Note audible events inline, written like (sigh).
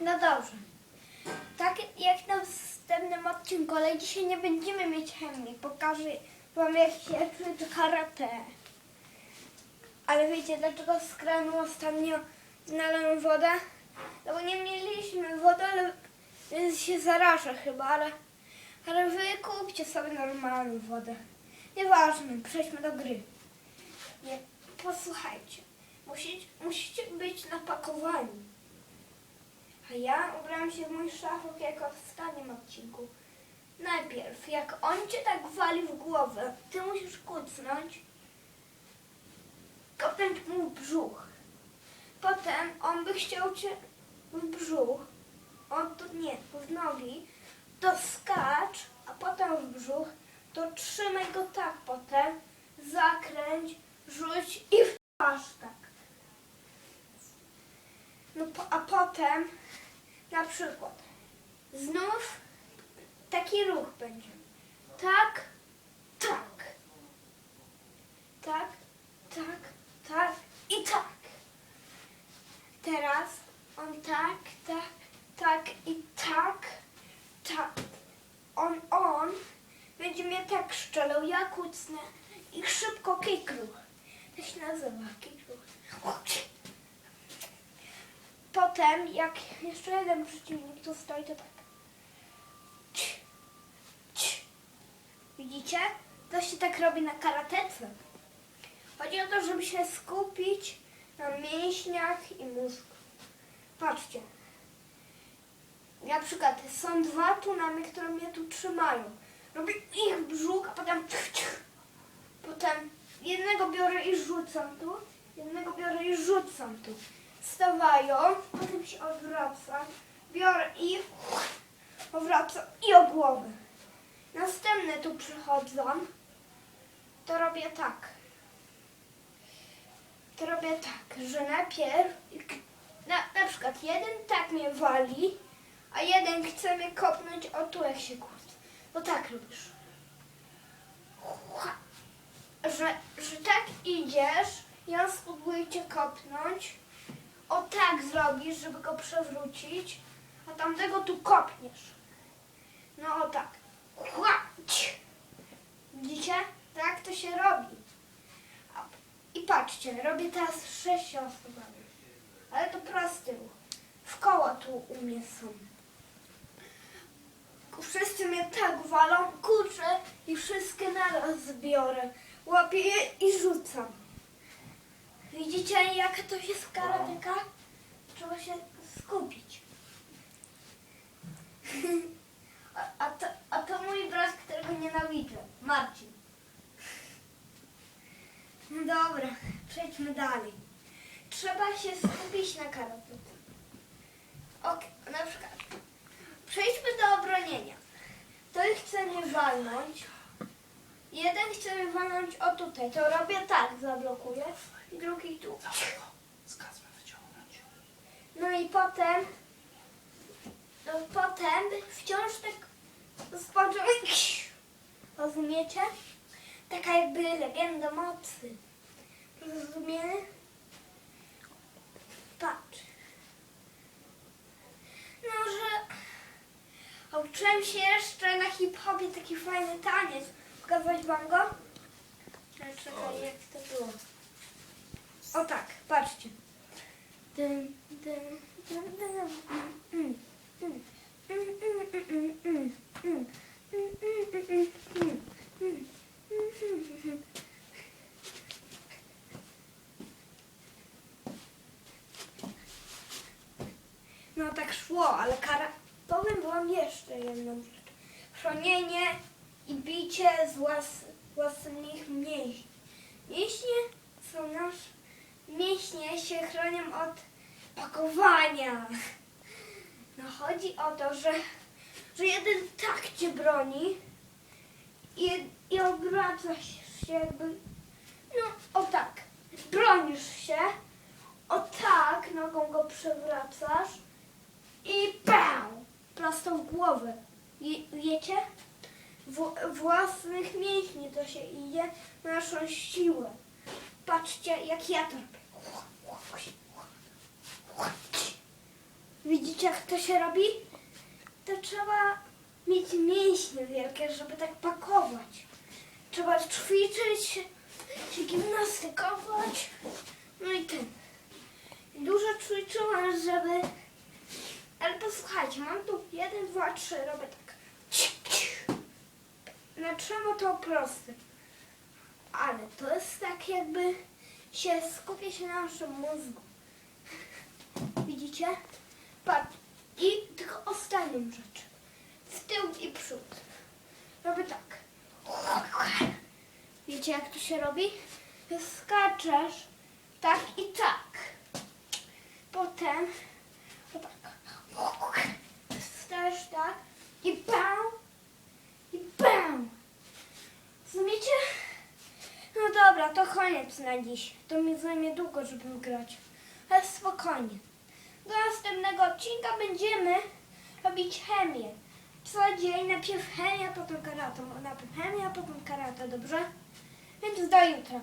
No dobrze. Tak jak na następnym odcinku, ale dzisiaj nie będziemy mieć chemii. Pokażę wam jak się ćwiczy karate. Ale wiecie dlaczego z kranu ostatnio nalałem wodę? No bo nie mieliśmy wody, ale więc się zaraża chyba, ale, ale wy kupcie sobie normalną wodę. Nieważne, przejdźmy do gry. Nie, posłuchajcie. Musicie, musicie być napakowani. A ja ubrałam się w mój szafok jako w ostatnim odcinku. Najpierw, jak on cię tak wali w głowę, ty musisz kucnąć, kopnąć mu w brzuch. Potem on by chciał cię w brzuch, on tu nie, w nogi, to skacz, a potem w brzuch, to trzymaj go tak potem, zakręć, rzuć i wpasz tak. No, potem na przykład znów taki ruch będzie. Tak, tak. Tak, tak, tak i tak. Teraz on tak, tak, tak i tak, tak. On, on będzie mnie tak szczelał, ja kucnę i szybko kikruch. To się nazywa kikruch. Potem, jak jeszcze jeden przeciwnik tu stoi, to tak. Ci, ci. Widzicie? To się tak robi na karatece. Chodzi o to, żeby się skupić na mięśniach i mózgu. Patrzcie. Na przykład są dwa tunamy, które mnie tu trzymają. Robię ich brzuch, a potem. Potem jednego biorę i rzucam tu, jednego biorę i rzucam tu. Stawają, potem się odwracam, biorę i powracam i o głowę. Następne tu przychodzą, to robię tak. To robię tak, że najpierw, na, na przykład jeden tak mnie wali, a jeden chce mnie kopnąć o tu jak się kłóci. Bo tak robisz. Że, że tak idziesz, ja spróbuję cię kopnąć, o tak zrobisz, żeby go przewrócić, a tamtego tu kopniesz. No o tak. Chłać. Widzicie? Tak to się robi. I patrzcie, robię teraz osób. Ale to prosty. W koło tu u mnie są. Wszyscy mnie tak walą, kurczę i wszystkie naraz zbiorę. Łapię je i rzucam. Widzicie jaka to jest karateka? Trzeba się skupić. (laughs) A, to, a to mój brat, którego nienawidzę. Marcin. No (laughs) Dobra, przejdźmy dalej. Trzeba się skupić na karatece. Ok, na przykład. Przejdźmy do obronienia. To chce mnie walnąć. Jeden chce walnąć o tutaj. To robię tak, zablokuję. I drugi tu. Z kazmy wyciągnąć. No i potem, no potem wciąż tak pociągu. (laughs) Rozumiecie? Taka jakby legenda mocy. Rozumiemy? Patrz. No, że uczyłem się jeszcze na hip-hopie taki fajny taniec pokazać wam go? Czekaj, jak to było. O tak, patrzcie. No tak szło, ale kara... Powiem wam jeszcze jedną rzecz. Chronienie i bicie z włas... własnych mięśni. Mięśnie są nasz... Mięśnie się chronią od pakowania. No chodzi o to, że, że jeden tak cię broni i, i obraca się jakby, no o tak, bronisz się, o tak nogą go przewracasz i pał, prosto w głowę. Je, wiecie? Własnych mięśni to się idzie na naszą siłę. Patrzcie, jak ja to robię. Widzicie, jak to się robi? To trzeba mieć mięśnie wielkie, żeby tak pakować. Trzeba ćwiczyć, się gimnastykować. No i ten. Dużo ćwiczyłam, żeby... Ale posłuchajcie, mam tu jeden, dwa, trzy, robię tak. Na czemu to proste. Ale to jest tak jakby się skupia się na naszym mózgu. (laughs) Widzicie? Patrz. I tylko ostatnią rzecz. W tył i przód. Robię tak. Wiecie jak to się robi? Skaczesz tak i tak. Potem tak. Stajesz tak i bam i bam. Rozumiecie? No to koniec na dziś. To mi zajmie długo, żeby grać. Ale spokojnie. Do następnego odcinka będziemy robić chemię. Co dzień najpierw chemia, potem karata. Najpierw chemia, potem karata, dobrze? Więc do jutra.